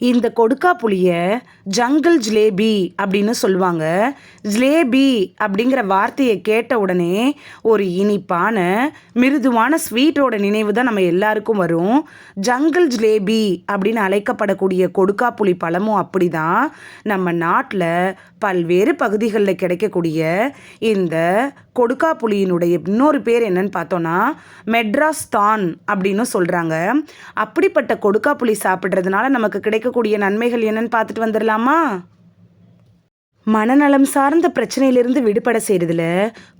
இந்த கொடுக்கா புளிய ஜங்கிள் ஜிலேபி அப்படின்னு சொல்லுவாங்க. ஜிலேபி அப்படிங்கிற வார்த்தையை கேட்ட உடனே ஒரு இனிப்பான மிருதுவான ஸ்வீட்டோட நினைவு தான் நம்ம எல்லாருக்கும் வரும். ஜங்கிள் ஜிலேபி அப்படின்னு அழைக்கப்படக்கூடிய கொடுக்கா புளி பழமும் அப்படி தான் நம்ம நாட்டில் பல்வேறு பகுதிகளில் கிடைக்கக்கூடிய இந்த கொடுக்கா புளியினுடைய இன்னொரு பேர் என்னன்னு பார்த்தோன்னா மெட்ராஸ் தான் அப்படின்னு சொல்கிறாங்க அப்படிப்பட்ட கொடுக்கா புளி சாப்பிட்றதுனால நமக்கு இருக்கக்கூடிய நன்மைகள் என்னன்னு பார்த்துட்டு வந்துடலாமா? மனநலம் சார்ந்த பிரச்சனையிலிருந்து விடுபட செய்கிறதுல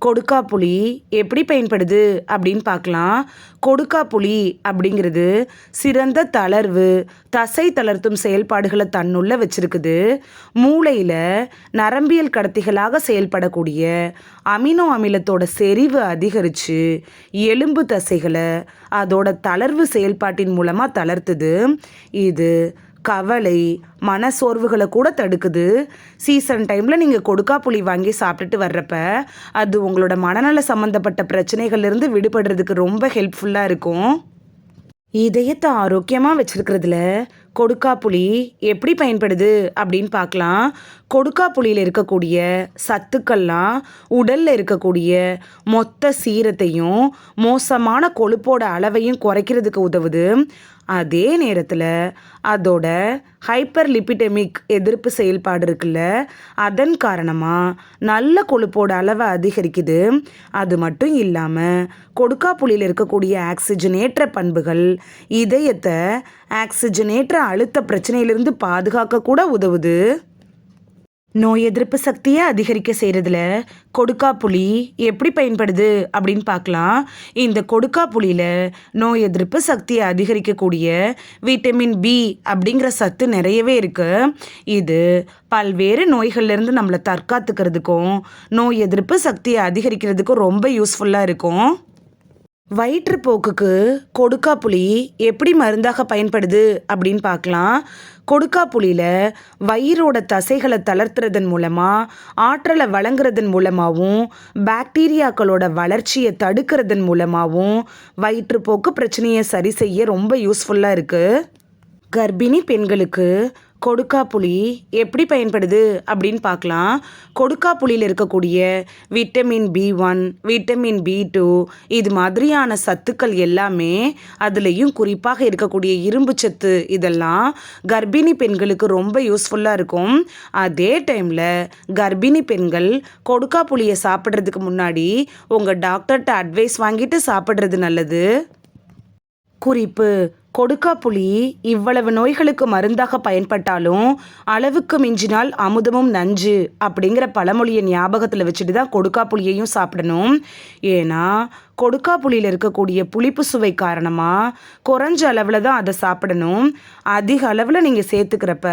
கொடுக்கா புளி எப்படி பயன்படுது அப்படின்னு பார்க்கலாம். கொடுக்கா புளி அப்படிங்கிறது சிறந்த தளர்வு தசை தளர்த்தும் செயல்பாடுகளை தன்னுள்ள வச்சிருக்குது. மூளையில் நரம்பியல் கடத்திகளாக செயல்படக்கூடிய அமினோ அமிலத்தோட செறிவு அதிகரித்து எலும்பு தசைகளை அதோட தளர்வு செயல்பாட்டின் மூலமாக தளர்த்துது. இது கவலை மனசோர்வுகளை கூட தடுக்குது. சீசன் டைமில் நீங்கள் கொடுக்கா புளி வாங்கி சாப்பிட்டுட்டு வர்றப்ப அது உங்களோட மனநல சம்மந்தப்பட்ட பிரச்சனைகள்லேருந்து விடுபடுறதுக்கு ரொம்ப ஹெல்ப்ஃபுல்லாக இருக்கும். இதயத்தை ஆரோக்கியமாக வச்சுருக்கிறதுல கொடுக்கா புளி எப்படி பயன்படுது அப்படின்னு பார்க்கலாம். கொடுக்கா புளியில் இருக்கக்கூடிய சத்துக்கள்லாம் உடலில் இருக்கக்கூடிய மொத்த சீரத்தையும் மோசமான கொழுப்போட அளவையும் குறைக்கிறதுக்கு உதவுது. அதே நேரத்தில் அதோட ஹைப்பர் லிபிடெமிக் எதிர்ப்பு செயல்பாடு இருக்குல்ல அதன் காரணமாக நல்ல கொழுப்போட அளவை அதிகரிக்குது. அது மட்டும் இல்லாமல் கொடுக்கா புளியில் இருக்கக்கூடிய ஆக்சிஜனேற்ற பண்புகள் இதயத்தை ஆக்சிஜனேற்ற அழுத்த பிரச்சனையிலிருந்து பாதுகாக்க கூட உதவுது. நோய் எதிர்ப்பு சக்தியை அதிகரிக்க செய்கிறதுல கொடுக்கா புளி எப்படி பயன்படுது அப்படின்னு பார்க்கலாம். இந்த கொடுக்கா புளியில் நோய் எதிர்ப்பு சக்தியை அதிகரிக்கக்கூடிய விட்டமின் பி அப்படிங்கிற சத்து நிறையவே இருக்குது இது பல்வேறு நோய்கள்லேருந்து நம்மளை தற்காத்துக்கிறதுக்கும் நோய் எதிர்ப்பு சக்தியை அதிகரிக்கிறதுக்கும் ரொம்ப யூஸ்ஃபுல்லாக இருக்கும். வயிற்றுப்போக்குக்கு கொடுக்கா புளி எப்படி மருந்தாக பயன்படுது அப்படின்னு பார்க்கலாம். கொடுக்கா புளியில் வயிறோட தசைகளை தளர்த்துறதன் மூலமாக ஆற்றலை வழங்குறதன் மூலமாகவும் பாக்டீரியாக்களோட வளர்ச்சியை தடுக்கிறதன் மூலமாகவும் வயிற்றுப்போக்கு பிரச்சனையை சரி செய்ய ரொம்ப யூஸ்ஃபுல்லாக இருக்குது கர்ப்பிணி பெண்களுக்கு கொடுக்கா புளி எப்படி பயன்படுது அப்படின்னு பார்க்கலாம். கொடுக்கா புளியில் இருக்கக்கூடிய vitamin B one vitamin B two இது மாதிரியான சத்துக்கள் எல்லாமே அதுலேயும் குறிப்பாக இருக்கக்கூடிய இரும்பு சத்து இதெல்லாம் கர்ப்பிணி பெண்களுக்கு ரொம்ப யூஸ்ஃபுல்லாக இருக்கும். அதே டைமில் கர்ப்பிணி பெண்கள் கொடுக்கா புளியை சாப்பிட்றதுக்கு முன்னாடி உங்கள் டாக்டர்கிட்ட அட்வைஸ் வாங்கிட்டு சாப்பிட்றது நல்லது. குறிப்பு கொடுக்கா புளி இவ்வளவு நோய்களுக்கு மருந்தாக பயன்பட்டாலும் அளவுக்கு மிஞ்சினால் அமுதமும் நஞ்சு அப்படிங்கிற பழமொழியை ஞாபகத்தில் வச்சுட்டு தான் கொடுக்கா புளியையும் சாப்பிடணும். ஏன்னா கொடுக்கா புளியில் இருக்கக்கூடிய புளிப்பு சுவை காரணமாக குறைஞ்ச அளவில் தான் அதை சாப்பிடணும். அதிக அளவில் நீங்கள் சேர்த்துக்கிறப்ப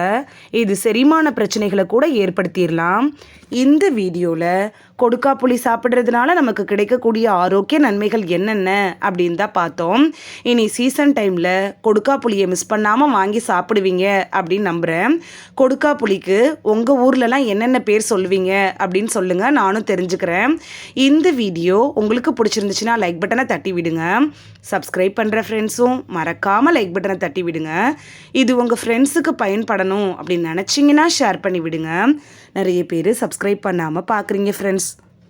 இது செரிமான பிரச்சனைகளை கூட ஏற்படுத்திடலாம் இந்த வீடியோவில் கொடுக்கா புளி சாப்பிட்றதுனால நமக்கு கிடைக்கக்கூடிய ஆரோக்கிய நன்மைகள் என்னென்ன அப்படின்னு தான் பார்த்தோம். இனி சீசன் டைமில் கொடுக்கா புளியை மிஸ் பண்ணாமல் வாங்கி சாப்பிடுவீங்க அப்படின்னு நம்புகிறேன் கொடுக்கா புளிக்கு உங்கள் ஊர்லலாம் என்னென்ன பேர் சொல்லுவீங்க அப்படின்னு சொல்லுங்கள் நானும் தெரிஞ்சுக்கிறேன். இந்த வீடியோ உங்களுக்கு பிடிச்சிருந்துச்சுன்னா லைக் பட்டனை தட்டி விடுங்க. சப்ஸ்கிரைப் பண்ணுற ஃப்ரெண்ட்ஸும் மறக்காமல் லைக் பட்டனை தட்டி விடுங்க. இது உங்கள் ஃப்ரெண்ட்ஸுக்கு பயன்படணும் அப்படின்னு நினச்சிங்கன்னா ஷேர் பண்ணி விடுங்க. நிறைய பேர் சப்ஸ்கிரைப் பண்ணாமல் பார்க்குறீங்க ஃப்ரெண்ட்ஸ்